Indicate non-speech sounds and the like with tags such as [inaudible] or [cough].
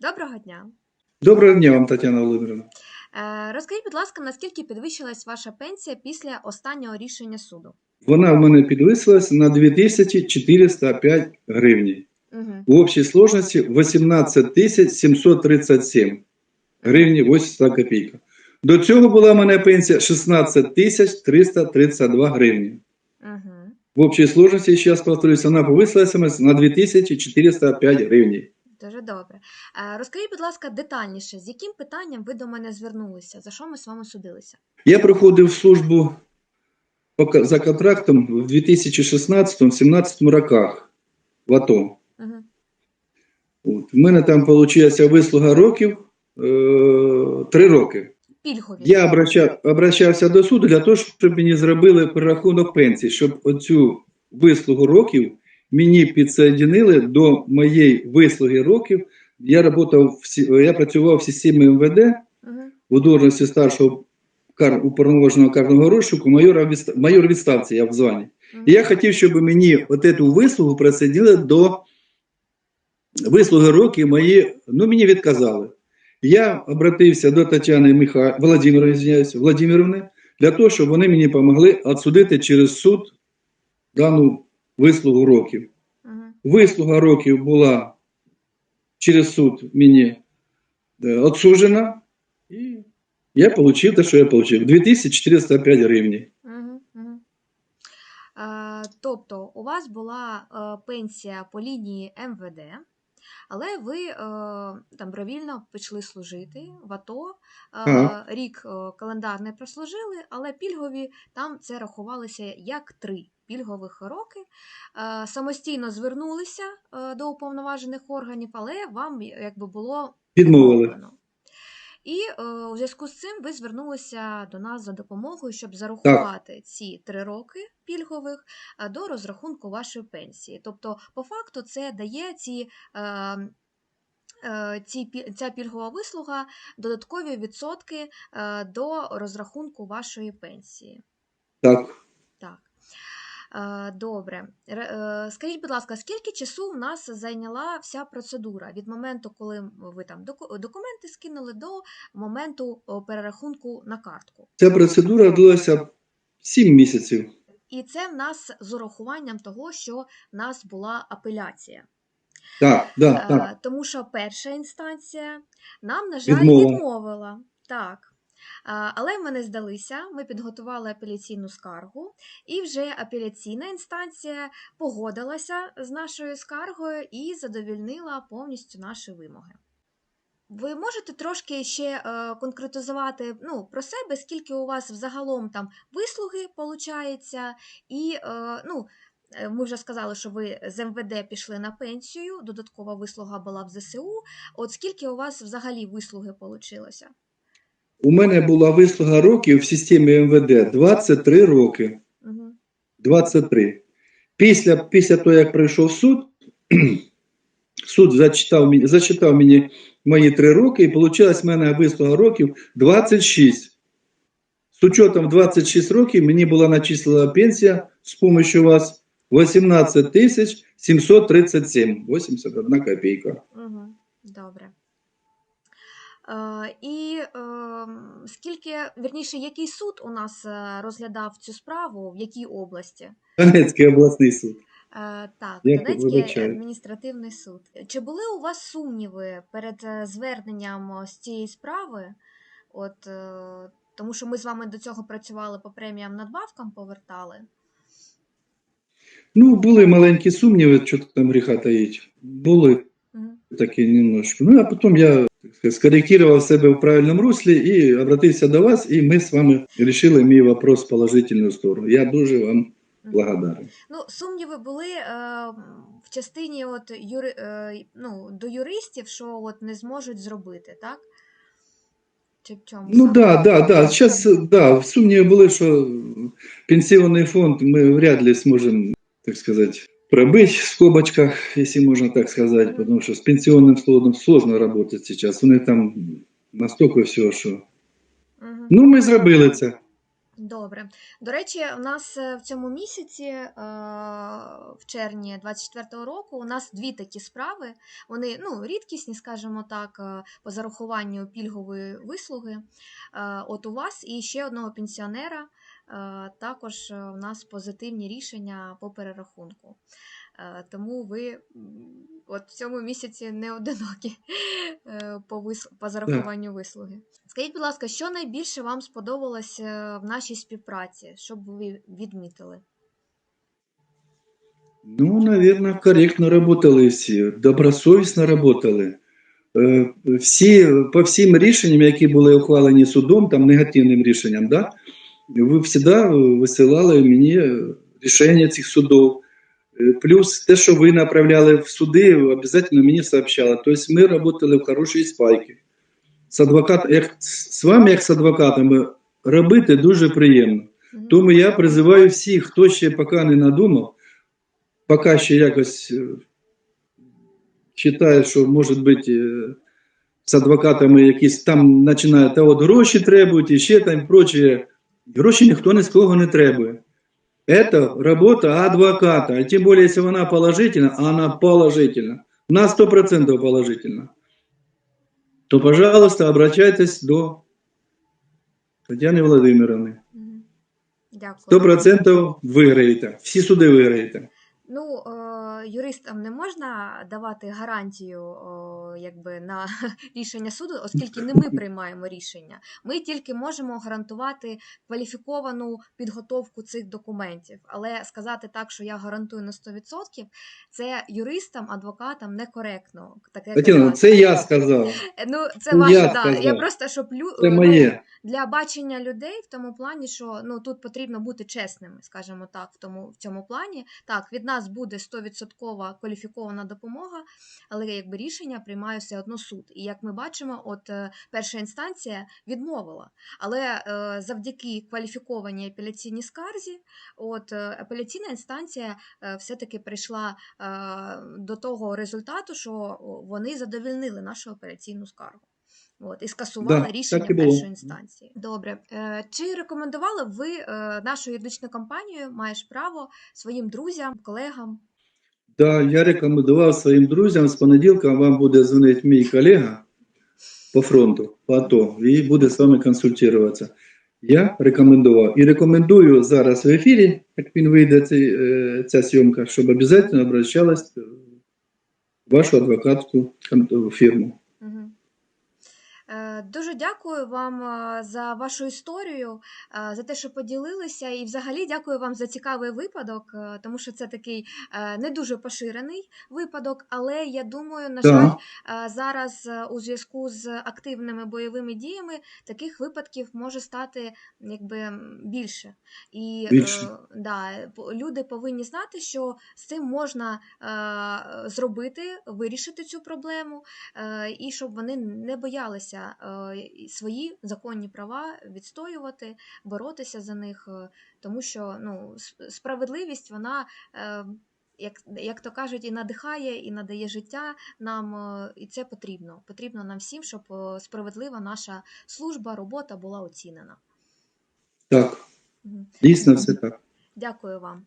Доброго дня. Доброго дня вам, Тетяна Володимирівна. Е, Розкажіть, будь ласка, наскільки підвищилась ваша пенсія після останнього рішення суду? Вона в мене підвисилась на 2405 гривні. Угу. В общій сложності 18 737 гривні 80 копійка. До цього була в мене пенсія 16 332 гривні. Угу. В общій сложності, ще раз повторюсь, вона повисилася на 2405 гривні. Дуже добре. Е, Розкажіть, будь ласка, детальніше, з яким питанням ви до мене звернулися? За що ми з вами судилися? Я проходив службу по за контрактом в 2016-2017 роках в АТО. Угу. От. В мене там вийшла вислуга років е, три роки. Пільгові. Я обращав, обращався до суду для того, щоб мені зробили перерахунок пенсії, щоб оцю вислугу років мені підсоєдинили до моєї вислуги років. Я работав я працював в системі МВД у должності старшого кар, уповноваженого карного розшуку, майора майор відставці, я в званні. І я хотів, щоб мені от эту вислугу присадили до вислуги років мої, ну мені відказали. Я обратився до Тетяни Миха... Владимировни для того, щоб вони мені допомогли відсудити через суд дану вислугу років. Вислуга років була через суд мені отсужена, і я отримав те, що я отримав. 2405 гривень. Е, тобто, у вас була е, пенсія по лінії МВД, але ви е, там добровільно пішли служити в АТО. Е, Ага. Рік е, календарний прослужили, але пільгові там це рахувалося як три пільгових роки. Е, Самостійно звернулися е, до уповноважених органів, але вам якби було відмовлено. І е, у зв'язку з цим ви звернулися до нас за допомогою, щоб зарахувати ці три роки пільгових е, до розрахунку вашої пенсії. Тобто, по факту, це дає ці. Е, ці, ця пільгова вислуга додаткові відсотки до розрахунку вашої пенсії. Так. Так. Е, Добре. Е, Скажіть, будь ласка, скільки часу в нас зайняла вся процедура від моменту, коли ви там доку- документи скинули, до моменту перерахунку на картку? Ця процедура длилася 7 місяців. І це в нас з урахуванням того, що в нас була апеляція. Так, да, Е, так. Тому що перша інстанція нам, на жаль, Відмовила. відмовила. Так. Але ми не здалися, ми підготували апеляційну скаргу, і вже апеляційна інстанція погодилася з нашою скаргою і задовільнила повністю наші вимоги. Ви можете трошки ще е, конкретизувати ну, про себе, скільки у вас взагалом там вислуги получається, і е, ну, Е, Ми вже сказали, що ви з МВД пішли на пенсію, додаткова вислуга була в ЗСУ. От скільки у вас взагалі вислуги получилося? У мене була вислуга років в системі МВД 23 роки. Угу. 23. Після, після того, як пройшов суд, [clears throat] суд зачитав зачитав мені мої 3 роки, і вийшла в мене вислуга років 26. З учетом 26 років мені була начислена пенсія з допомогою вас 18 тисяч 737, 81 копійка. Угу. Добре. Е, і скільки, вірніше, який суд у нас е, розглядав цю справу, в якій області? Донецький обласний суд. Е, так, Я Донецький вибачаю. адміністративний суд. Чи були у вас сумніви перед е, зверненням з цієї справи? От, тому що ми з вами до цього працювали по преміям надбавкам, повертали. Ну, були маленькі сумніви, що там гріха таїть. Були Мгм. такі немножко. Ну, а потім я скорректировал себе в правильном русле и обратился до вас, и мы с вами решили мой вопрос в положительную сторону. Я дуже вам Мгм. благодарен. Ну, сумніви були е, в частині от, юри, е, ну, до юристів, що от не зможуть зробити, так? Чи в чому? Ну саме? да, да, да. Сейчас, да, сумніви були, що пенсионный фонд мы вряд ли сможем, так сказать, пробить в скобочках, если можно так сказать, потому что с пенсионным фондом сложно работать сейчас. У них там настолько все, що... Мгм. Ну, ми зробили це. Добре. До речі, у нас е, в цьому місяці, е, в червні 24-го року, у нас дві такі справи. Вони ну, рідкісні, скажімо так, е, по зарахуванню пільгової вислуги. От у вас і ще одного пенсіонера. Е, Також е, у нас позитивні рішення по перерахунку. Е, Тому ви от в цьому місяці не одинокі [laughs] е, по, вис... по зарахуванню вислуги. Скажіть, будь ласка, що найбільше вам сподобалось е, в нашій співпраці, щоб ви відмітили? Ну, наверное, корректно работали всі, добросовісно работали. Е, Всі, по всім рішенням, які були ухвалені судом, там негативним рішенням, да, ви завжди висилали мені е, рішення цих судов. Е, Плюс те, що ви направляли в суди, обов'язково мені сообщали. Тобто ми працювали в хорошій спайці. З як з вами, як з адвокатами, робити дуже приємно. Тому я призиваю всіх, хто ще поки не надумав, поки ще якось е, вважає, що може бути е, з адвокатами якісь там починають, а от гроші требують і ще там прочее. Гроші ніхто ні з кого не требує. Это работа адвоката, а тем более, если она положительна, а она положительна, на 100% положительна, то, пожалуйста, обращайтесь до Тетяни. Сто процентів виграєте. Всі суди виграєте. Ну, е, юристам не можна давати гарантію якби, на [laughs] рішення суду, оскільки не ми приймаємо рішення. Ми тільки можемо гарантувати кваліфіковану підготовку цих документів. Але сказати так, що я гарантую на 100%, це юристам, адвокатам некоректно. Таке Тетяна, це я сказав. Ну, це ваше, я да. сказав. Я просто щоб лю... Це ну, моє. Для бачення людей в тому плані, що ну тут потрібно бути чесними, скажімо так, в тому в цьому плані. Так, від нас буде 100% кваліфікована допомога, але якби рішення приймає все одно суд. І як ми бачимо, от е, перша інстанція відмовила. Але е, завдяки кваліфікованій апеляційній скарзі, от е, апеляційна інстанція все-таки прийшла до того результату, що вони задовільнили нашу апеляційну скаргу. От, і скасували Да, рішення так першої інстанції. Добре. Е, чи рекомендували ви е, нашу юридичну компанію маєш право своїм друзям, колегам? Да, я рекомендував своїм друзям з понеділка вам буде дзвонити мій колега по фронту, по АТО, і буде з вами консультуватися. Я рекомендував і рекомендую зараз в ефірі, як він вийде цей, е, ця зйомка, щоб обов'язково обращалась в вашу адвокатську фірму. Е, Дуже дякую вам е, за вашу історію, е, за те, що поділилися, і взагалі дякую вам за цікавий випадок, тому що це такий не дуже поширений випадок, але я думаю, на жаль, е, зараз у зв'язку з активними бойовими діями таких випадків може стати якби більше. І Більше. Да, люди повинні знати, що з цим можна зробити, вирішити цю проблему, і щоб вони не боялися свої законні права відстоювати, боротися за них, е, тому що ну, справедливість вона. е, Як, як то кажуть, і надихає, і надає життя нам, е, і це потрібно. Потрібно нам всім, щоб е, справедлива наша служба, робота була оцінена. Так, дійсно все так. Дякую вам.